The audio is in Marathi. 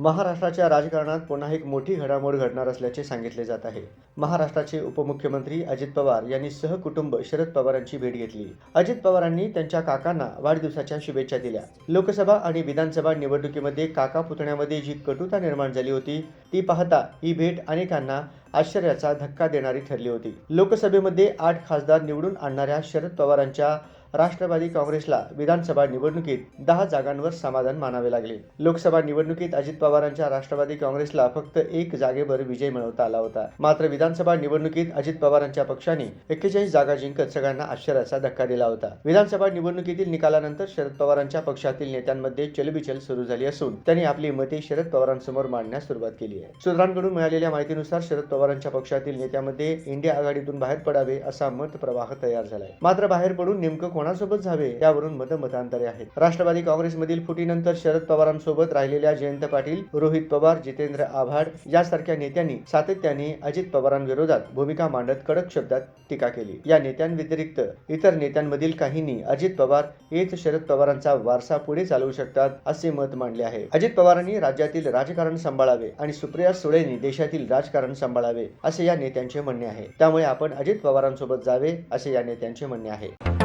महाराष्ट्राच्या राजकारणात पुन्हा एक मोठी घडामोड घडणार असल्याचे सांगितले जात आहे. महाराष्ट्राचे उपमुख्यमंत्री अजित पवार यांनी सहकुटुंब शरद पवारांची भेट घेतली. अजित पवारांनी त्यांच्या काकांना वाढदिवसाच्या शुभेच्छा दिल्या. लोकसभा आणि विधानसभा निवडणुकीमध्ये काका पुतण्यामध्ये जी कटुता निर्माण झाली होती ती पाहता ही भेट अनेकांना आश्चर्याचा धक्का देणारी ठरली होती. लोकसभेमध्ये आठ खासदार निवडून आणणाऱ्या शरद पवारांच्या राष्ट्रवादी काँग्रेसला विधानसभा निवडणुकीत दहा जागांवर समाधान मानावे लागले. लोकसभा निवडणुकीत अजित पवारांच्या राष्ट्रवादी काँग्रेसला फक्त एक जागेवर विजय मिळवता आला होता. मात्र विधानसभा निवडणुकीत अजित पवारांच्या पक्षाने एक्केचाळीस जागा जिंकत सगळ्यांना आश्चर्याचा धक्का दिला होता. विधानसभा निवडणुकीतील निकालानंतर शरद पवारांच्या पक्षातील नेत्यांमध्ये चलबिचल सुरू झाली असून त्यांनी आपली मते शरद पवारांसमोर मांडण्यास सुरुवात केली आहे. सूत्रांकडून मिळालेल्या माहितीनुसार शरद पवारांच्या पक्षातील नेत्यामध्ये इंडिया आघाडीतून बाहेर पडावे असा मत प्रवाह तयार झालाय. मात्र बाहेर पडून नेमकं कोणासोबत जावे यावरून मतमतांतरे आहेत. राष्ट्रवादी काँग्रेसमधील फुटीनंतर शरद पवारांसोबत राहिलेल्या जयंत पाटील रोहित पवार जितेंद्र आव्हाड यासारख्या नेत्यांनी सातत्याने अजित पवारांविरोधात भूमिका मांडत कडक शब्दात टीका केली. या नेत्यांव्यतिरिक्त इतर नेत्यांमधील काहींनी अजित पवार हेच शरद पवारांचा वारसा पुढे चालवू शकतात असे मत मांडले आहे. अजित पवारांनी राज्यातील राजकारण सांभाळावे आणि सुप्रिया सुळेंनी देशातील राजकारण सांभाळावे असे या नेत्यांचे म्हणणे आहे. त्यामुळे आपण अजित पवारांसोबत जावे असे या नेत्यांचे म्हणणे आहे.